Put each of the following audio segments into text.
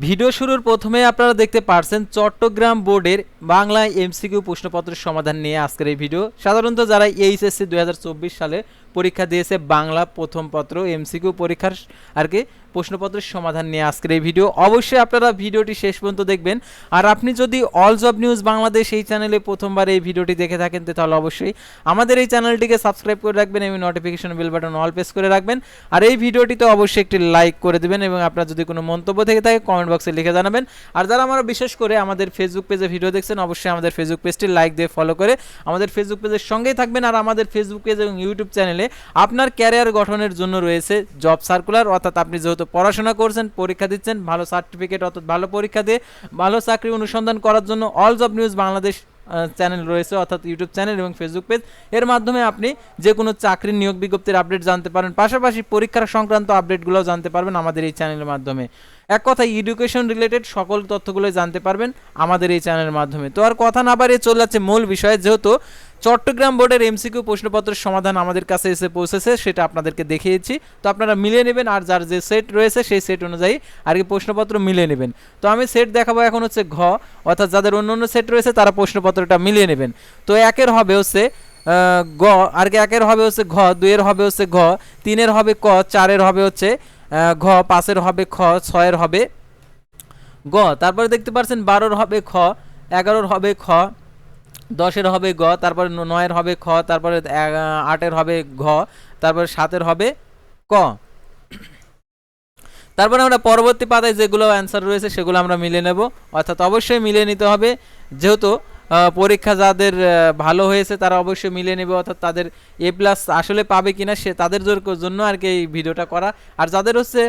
Video শুরুর প্রথমে আপনারা দেখতে পারছেন চট্টগ্রাম বোর্ডের বাংলা এমসিকিউ প্রশ্নপত্রের সমাধান নিয়ে আজকের এই ভিডিও। সাধারণত যারা এইচএসসি দুই হাজার চব্বিশ সালে পরীক্ষা দিয়েছে বাংলা প্রথম পত্র এমসিকিউ পরীক্ষার আর কি প্রশ্নপত্রের সমাধান নিয়ে আজকের এই ভিডিও। অবশ্যই আপনারা ভিডিওটি শেষ পর্যন্ত দেখবেন। আর আপনি যদি অল জব নিউজ বাংলাদেশ এই চ্যানেলে প্রথমবার এই ভিডিওটি দেখে থাকেন তাহলে অবশ্যই আমাদের এই চ্যানেলটিকে সাবস্ক্রাইব করে রাখবেন এবং notification bell button all press করে রাখবেন। আর এই ভিডিওটিতে অবশ্যই একটি লাইক করে দেবেন এবং আপনার যদি কোনো মন্তব্য থেকে থাকে কমেন্ট বক্সে লিখে জানাবেন। আর যারা আমরা বিশেষ করে আমাদের ফেসবুক পেজে ভিডিও দেখছেন, অবশ্যই আমাদের ফেসবুক পেজটি লাইক দিয়ে ফলো করে আমাদের ফেসবুক পেজের সঙ্গেই থাকবেন। আর আমাদের ফেসবুক পেজ এবং ইউটিউব চ্যানেলে আপনার ক্যারিয়ার গঠনের জন্য রয়েছে জব সার্কুলার অর্থাৎ আপনি যেহেতু পড়াশোনা করছেন, পরীক্ষা দিচ্ছেন, ভালো সার্টিফিকেট অর্থাৎ ভালো পরীক্ষা দিয়ে ভালো চাকরি অনুসন্ধান করার জন্য all job news Bangladesh channel রয়েছে অর্থাৎ ইউটিউব চ্যানেল এবং ফেসবুক পেজ এর মাধ্যমে আপনি যে কোনো চাকরির নিয়োগ বিজ্ঞপ্তির আপডেট জানতে পারেন। পাশাপাশি পরীক্ষার সংক্রান্ত আপডেটগুলোও জানতে পারবেন আমাদের এই চ্যানেলের মাধ্যমে। এক কথায় এডুকেশন রিলেটেড সকল তথ্যগুলো জানতে পারবেন আমাদের এই চ্যানেলের মাধ্যমে। তো আর কথা না বাড়িয়ে চলে যাচ্ছে মূল বিষয়ে, যেহেতু চট্টগ্রাম বোর্ডের এমসিকিউ প্রশ্নপত্রের সমাধান আমাদের কাছে এসে পৌঁছেছে, সেটা আপনাদেরকে দেখিয়েছি। তো আপনারা মিলিয়ে নেবেন, আর যার যে সেট রয়েছে সেই সেট অনুযায়ী আর কি প্রশ্নপত্র মিলিয়ে নেবেন। তো আমি সেট দেখাবো এখন হচ্ছে ঘ, অর্থাৎ যাদের অন্য অন্য সেট রয়েছে তারা প্রশ্নপত্রটা মিলিয়ে নেবেন। তো একের হবে হচ্ছে গ, আর কি একের হবে হচ্ছে ঘ, দুইয়ের হবে হচ্ছে ঘ, তিনের হবে ক, চারের হবে হচ্ছে ঘ, পাঁচের হবে খ, ছয়ের হবে গ। তারপরে দেখতে পাচ্ছেন বারোর হবে খ, এগারোর হবে খ দশের হবে গ, তারপরে নয়ের হবে খ, তারপরে আটের হবে ঘ, তারপরে সাতের হবে ক। তারপরে আমরা পরবর্তী পাতায় যেগুলো অ্যান্সার রয়েছে সেগুলো আমরা মিলে নেব। অর্থাৎ অবশ্যই মিলিয়ে নিতে হবে। যেহেতু পরীক্ষা যাদের ভালো হয়েছে তারা অবশ্যই মিলে নেবে, অর্থাৎ তাদের এ প্লাস আসলে পাবে কিনা সে তাদের জন্য আর কি এই ভিডিওটা করা। আর যাদের হচ্ছে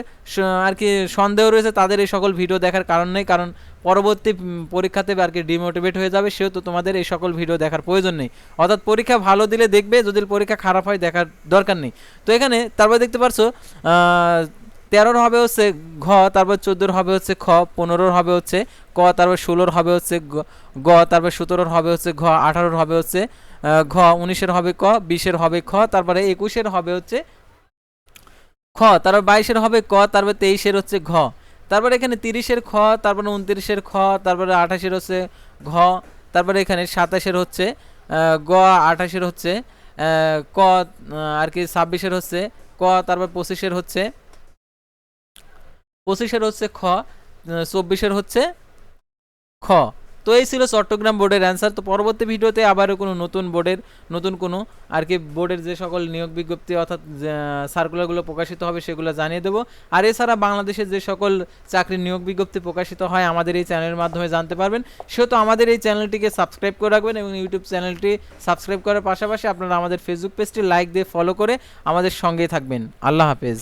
আর কি সন্দেহ রয়েছে তাদের এই সকল ভিডিও দেখার কারণ নেই, কারণ পরবর্তী পরীক্ষাতে আর কি ডিমোটিভেট হয়ে যাবে, সেহেতু তোমাদের এই সকল ভিডিও দেখার প্রয়োজন নেই। অর্থাৎ পরীক্ষা ভালো দিলে দেখবে, যদি পরীক্ষা খারাপ হয় দেখার দরকার নেই। তো এখানে তারপর দেখতে পারছ তেরোর হবে হচ্ছে ঘ, তারপর চোদ্দোর হবে হচ্ছে খ, পনেরোর হবে হচ্ছে ক, তারপর ষোলোর হবে হচ্ছে গ- তারপর সতেরোর হবে হচ্ছে ঘ, আঠারোর হবে হচ্ছে ঘ, উনিশের হবে ক, বিশের হবে খ, তারপরে একুশের হবে হচ্ছে খ, তারপর বাইশের হবে ক, তারপর তেইশের হচ্ছে ঘ। তারপরে এখানে তিরিশের খ, তারপরে উনত্রিশের খ, তারপরে আঠাশের হচ্ছে ঘ, তারপরে এখানে সাতাশের হচ্ছে গ, আঠাশের হচ্ছে ক আর কি ছাব্বিশের হচ্ছে, ক, তারপর পঁচিশের হচ্ছে পঁচিশের হচ্ছে খ চব্বিশের হচ্ছে খ। তো এই ছিল চট্টগ্রাম বোর্ডের অ্যান্সার তো পরবর্তী ভিডিওতে আবারও কোনো নতুন বোর্ডের, নতুন কোনো আর কি বোর্ডের যে সকল নিয়োগ বিজ্ঞপ্তি অর্থাৎ সার্কুলারগুলো প্রকাশিত হবে সেগুলো জানিয়ে দেবো। আর এছাড়া বাংলাদেশের যে সকল চাকরির নিয়োগ বিজ্ঞপ্তি প্রকাশিত হয়, আমাদের এই চ্যানেলের মাধ্যমে জানতে পারবেন। সেহেতু আমাদের এই চ্যানেলটিকে সাবস্ক্রাইব করে রাখবেন এবং ইউটিউব চ্যানেলটি সাবস্ক্রাইব করার পাশাপাশি আপনারা আমাদের ফেসবুক পেজটি লাইক দিয়ে ফলো করে আমাদের সঙ্গেই থাকবেন। আল্লাহ হাফেজ।